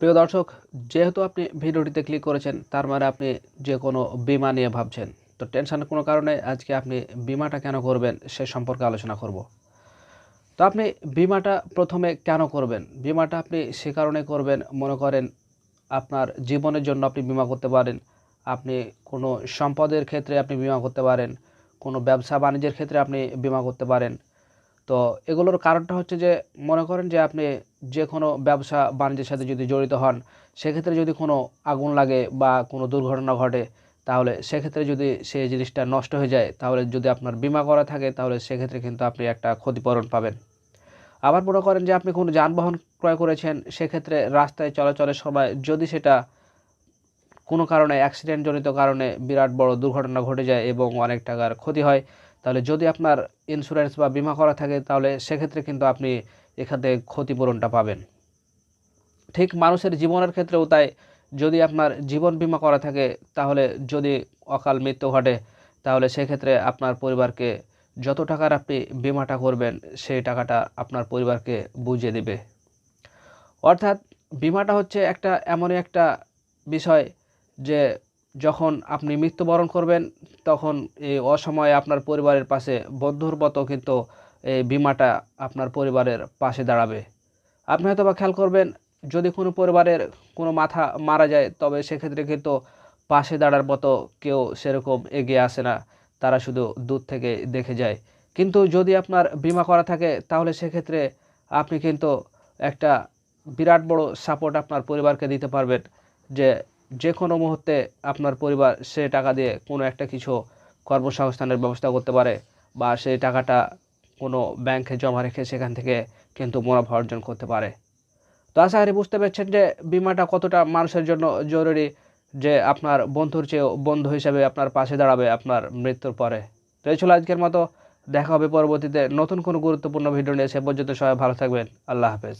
প্রিয় দর্শক, যেহেতু আপনি ভিডিওটিতে ক্লিক করেছেন, তার মানে আপনি যে কোনো বিমা নিয়ে ভাবছেন। তো টেনশনের কোনো কারণে আজকে আপনি বিমাটা কেন করবেন সে সম্পর্কে আলোচনা করব। তো আপনি বিমাটা প্রথমে কেন করবেন? বিমাটা আপনি সে কারণে করবেন, মনে করেন আপনার জীবনের জন্য আপনি বিমা করতে পারেন, আপনি কোনো সম্পদের ক্ষেত্রে আপনি বিমা করতে পারেন, কোনো ব্যবসা বাণিজ্যের ক্ষেত্রে আপনি বিমা করতে পারেন। তো এগুলোর কারণটা হচ্ছে যে, মনে করেন যে আপনি যে কোনো ব্যবসা বাণিজ্যের সাথে যদি জড়িত হন, সেক্ষেত্রে যদি কোনো আগুন লাগে বা কোনো দুর্ঘটনা ঘটে, তাহলে সেক্ষেত্রে যদি সেই জিনিসটা নষ্ট হয়ে যায়, তাহলে যদি আপনার বিমা করা থাকে, তাহলে সেক্ষেত্রে কিন্তু আপনি একটা ক্ষতিপূরণ পাবেন। আবার মনে করেন যে আপনি কোনো যানবাহন ক্রয় করেছেন, সেক্ষেত্রে রাস্তায় চলাচলের সময় যদি সেটা কোনো কারণে অ্যাক্সিডেন্টজনিত কারণে বিরাট বড় দুর্ঘটনা ঘটে যায় এবং অনেক টাকার ক্ষতি হয়, তাহলে যদি আপনার ইন্স্যুরেন্স বা বিমা করা থাকে, তাহলে সেক্ষেত্রে কিন্তু আপনি এখান থেকে ক্ষতিপূরণটা পাবেন। ঠিক মানুষের জীবনের ক্ষেত্রেও তাই, যদি আপনার জীবন বিমা করা থাকে, তাহলে যদি অকাল মৃত্যু ঘটে, তাহলে সেক্ষেত্রে আপনার পরিবারকে যত টাকার আপনি বিমাটা করবেন, সেই টাকাটা আপনার পরিবারকে বুঝিয়ে দেবে। অর্থাৎ বিমাটা হচ্ছে একটা এমনই একটা বিষয় যে যখন আপনি মৃত্যুবরণ করবেন, তখন এই অসময়ে আপনার পরিবারের পাশে বন্ধুর মতো কিন্তু এই বিমাটা আপনার পরিবারের পাশে দাঁড়াবে। আপনি হয়তো বা খেয়াল করবেন, যদি কোনো পরিবারের কোনো মাথা মারা যায়, তবে সেক্ষেত্রে কিন্তু পাশে দাঁড়ার মতো কেউ সেরকম এগিয়ে আসে না। তারা শুধু দূর থেকে দেখে যায়। কিন্তু যদি আপনার বিমা করা থাকে, তাহলে সেক্ষেত্রে আপনি কিন্তু একটা বিরাট বড় সাপোর্ট আপনার পরিবারকে দিতে পারবেন যে যে কোনো মুহূর্তে আপনার পরিবার সে টাকা দিয়ে কোনো একটা কিছু কর্মসংস্থানের ব্যবস্থা করতে পারে বা সেই টাকাটা কোনো ব্যাংকে জমা রেখে সেখান থেকে কিন্তু মুনাফা অর্জন করতে পারে। তো আশা করি বুঝতে পারছেন যে বিমাটা কতটা মানুষের জন্য জরুরি যে আপনার বন্ধুর চেয়েও বন্ধু হিসেবে আপনার পাশে দাঁড়াবে আপনার মৃত্যুর পরে। তো এই ছিল আজকের মতো। দেখা হবে পরবর্তীতে নতুন কোনো গুরুত্বপূর্ণ ভিডিও নিয়ে। সে পর্যন্ত সবাই ভালো থাকবেন। আল্লাহ হাফেজ।